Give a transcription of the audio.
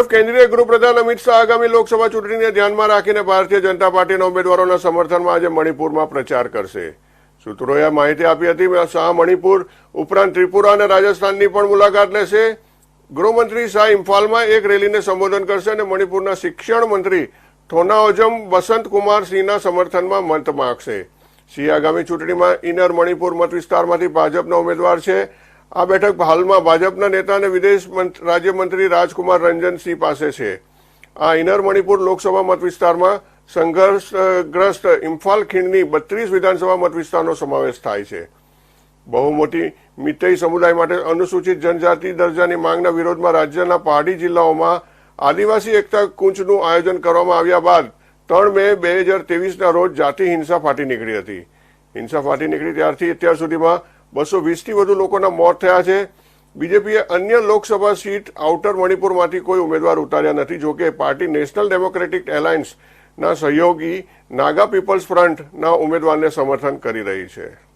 તરફ કેન્દ્રીય ગૃહપ્રધાન અમિત શાહ આગામી લોકસભા ચૂંટણીને ધ્યાનમાં રાખીને ભારતીય જનતા પાર્ટીના ઉમેદવારોના સમર્થનમાં આજે મણિપુરમાં પ્રચાર કરશે. સૂત્રોએ માહિતી આપી હતી શાહ મણિપુર ઉપરાંત ત્રિપુરા અને રાજસ્થાનની પણ મુલાકાત લેશે. ગૃહમંત્રી શાહ ઇમ્ફાલમાં એક રેલીને સંબોધન કરશે અને મણિપુરના શિક્ષણ મંત્રી થોનાઓજમ વસંતકુમાર સિંહના સમર્થનમાં મત માંગશે. સિંહ આગામી ચૂંટણીમાં ઇનર મણિપુર મત વિસ્તારમાંથી ભાજપના ઉમેદવાર છે. આ બેઠક હાલમાં ભાજપના નેતા અને વિદેશ મંત- રાજ્યમંત્રી રાજકુમાર રંજનસિંહ પાસે છે. આ ઇનર મણિપુર લોકસભા મત વિસ્તારમાં સંઘર્ષગ્રસ્ત ઇમ્ફાલ ખીણની બત્રીસ વિધાનસભા મત વિસ્તારનો સમાવેશ થાય છે. બહુ મોટી મિતઈ સમુદાય માટે અનુસૂચિત જનજાતિ દરજાની માંગના વિરોધમાં રાજ્યના પહાડી જિલ્લાઓમાં આદિવાસી એકતા કૂંચનું આયોજન કરવામાં આવ્યા બાદ ત્રણ મે બે હજાર તેવીસના રોજ જાતિ હિંસા ફાટી નીકળી હતી. હિંસા ફાટી નીકળી ત્યારથી અત્યાર સુધીમાં બસો વીસથી વધુ લોકોના મોત થયા છે. બીજેપીએ અન્ય લોકસભા સીટ આઉટર મણિપુરમાંથી કોઈ ઉમેદવાર ઉતાર્યા નથી. જોકે પાર્ટી નેશનલ ડેમોક્રેટિક એલાયન્સના સહયોગી નાગા પીપલ્સ ફ્રન્ટના ઉમેદવારને સમર્થન કરી રહી છે.